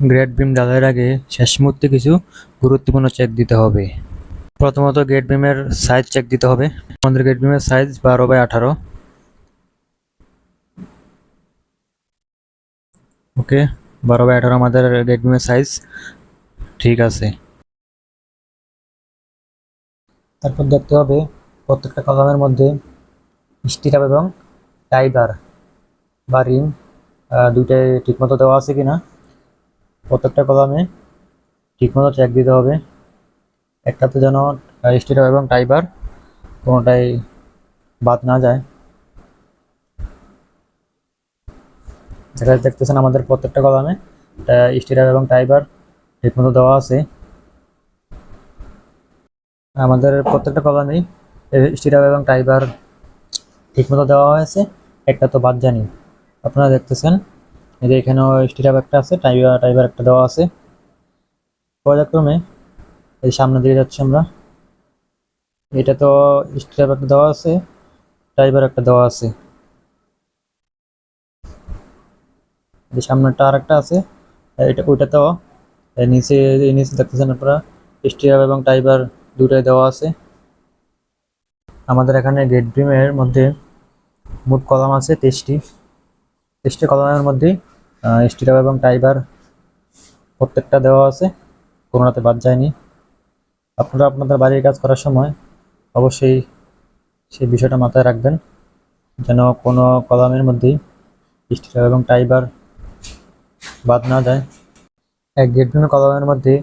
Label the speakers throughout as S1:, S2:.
S1: Grade beam ঢালাইয়ের আগে শেষ মুহূর্তে কিছু গুরুত্বপূর্ণ চেক দিতে হবে। প্রথমত গেট বিমের সাইজ চেক দিতে হবে। আমাদের গেট বিমের সাইজ বারো বাই আঠারো। ওকে, বারো বাই আঠারো আমাদের গেট বিমের সাইজ ঠিক আছে। তারপর দেখতে হবে প্রত্যেকটা কলামের মধ্যে স্টিরাপ এবং টাইবার বা রিং দুইটাই ঠিকমতো দেওয়া আছে কিনা। প্রত্যেকটা কলামে ঠিকমতো চেক দিতে হবে। একটাতে যেন স্টিরাপ এবং টাইবার কোনোটাই বাদ না যায়। দেখা দেখতেছেন আমাদের প্রত্যেকটা কলামে স্টিরাপ এবং টাইবার ঠিকমতো দেওয়া আছে। আমাদের প্রত্যেকটা কলামেই স্টিরাপ এবং টাইবার ঠিকমতো দেওয়া হয়েছে। একটা তো বাদ জানি আপনারা দেখতেছেন এই যে এখানেও স্টিরাপ একটা আছে, টাইবার টাইবার একটা দেওয়া আছে। পর্যায়ক্রমে এই সামনে দিয়ে যাচ্ছি আমরা। এটা তো স্টিরাপ একটা দেওয়া আছে, টাইবার একটা দেওয়া আছে। এই সামনেটা আর একটা আছে এটা ওইটাতেও এই নিচে নিচে দেখতেছেন আপনারা স্টিরাপ এবং টাইবার দুটাই দেওয়া আছে। আমাদের এখানে গেট বিমের মধ্যে মোট কলাম আছে তেইশটি। তেইশটি কলামের মধ্যেই স্টিরাপ এবং টাইবার প্রত্যেকটা দেওয়া আছে। কোনোটাতে বাদ যায়নি। আপনারা আপনাদের বাড়ির কাজ করার সময় অবশ্যই সেই বিষয়টা মাথায় রাখবেন, যেন কোনো কলামের মধ্যেই স্টিরাপ এবং টাইবার বাদ না যায়। এক বিমের কলামের মধ্যে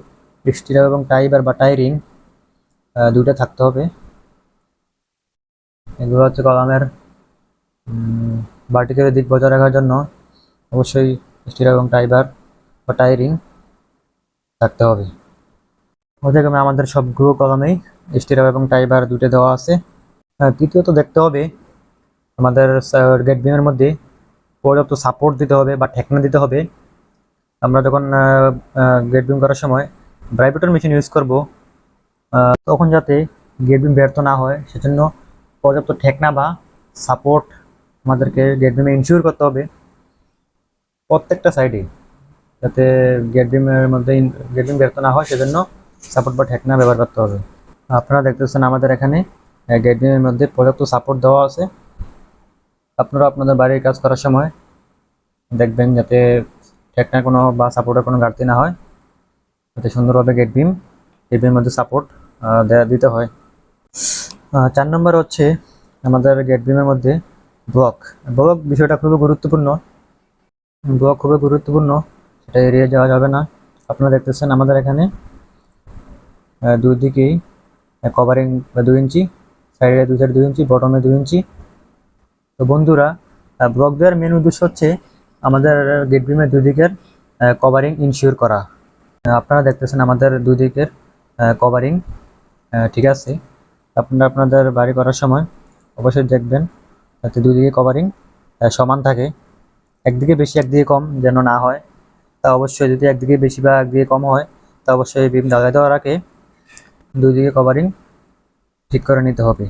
S1: স্টিরাপ এবং টাইবার বা টাইরিং দুইটা থাকতে হবে। এগুলো হচ্ছে কলামের ভার্টিক্যালের দিক বজায় রাখার জন্য অবশ্যই স্টিরাপ এবং টাইবার বা টাইরিং থাকতে হবে। ওদেরকে আমাদের সব সবগুলো কলমেই স্টিরাপ এবং টাইবার দুটো দেওয়া আছে। তৃতীয়ত দেখতে হবে, আমাদের গেট বিমের মধ্যে পর্যাপ্ত সাপোর্ট দিতে হবে বা ঠেকনা দিতে হবে। আমরা যখন গেট বিম করার সময় ব্রাইভেটর মেশিন ইউজ করব তখন যাতে গেট বিম ব্যর্থ না হয়, সেজন্য পর্যাপ্ত ঠেকনা বা সাপোর্ট আমাদেরকে গেট বিমে ইনশিওর করতে হবে। প্রত্যেকটা সাইডে যাতে গেট বিমের মধ্যে গেট বিম ব্যর্থ না হয়, সেজন্য সাপোর্ট বা ঠেকনা ব্যবহার করতে হবে। আপনারা দেখতেছেন আমাদের এখানে গেট বিমের মধ্যে পর্যাপ্ত সাপোর্ট দেওয়া আছে। আপনারা আপনাদের বাড়ির কাজ করার সময় দেখবেন যাতে ঠেকনা কোনো বা সাপোর্টের কোনো ঘাটতি না হয়, যাতে সুন্দরভাবে গেট বিম গেট বিমের মধ্যে সাপোর্ট দেওয়া দিতে হয়। চার নম্বর হচ্ছে আমাদের গেট বিমের মধ্যে ব্লক ব্লক বিষয়টা খুবই গুরুত্বপূর্ণ। ব্লক খুবই গুরুত্বপূর্ণ, সেটা এড়িয়ে যাওয়া যাবে না। আপনারা দেখতেছেন আমাদের এখানে দুই দিকেই কভারিং দুই ইঞ্চি সাইডে দুই সাইড দুই ইঞ্চি বটমে দুই ইঞ্চি। তো বন্ধুরা ব্লক দেওয়ার মেন উদ্দেশ্য হচ্ছে আমাদের গেট বিমের দুই দিকের কভারিং ইনশিওর করা। আপনারা দেখতেছেন আমাদের দুই দিকের কভারিং ঠিক আছে। আপনারা আপনাদের বাড়ি করার সময় অবশ্যই দেখবেন, যাতে দুই দিকে কভারিং সমান থাকে। একদিকে বেশি, একদিকে কম যেন না হয়। তা অবশ্যই যদি একদিকে বেশি বা একদিকে কম হয়, তা অবশ্যই বিম দাগাই দেওয়ার আগে দুই দিকে কভারিং ঠিক করে নিতে হবে।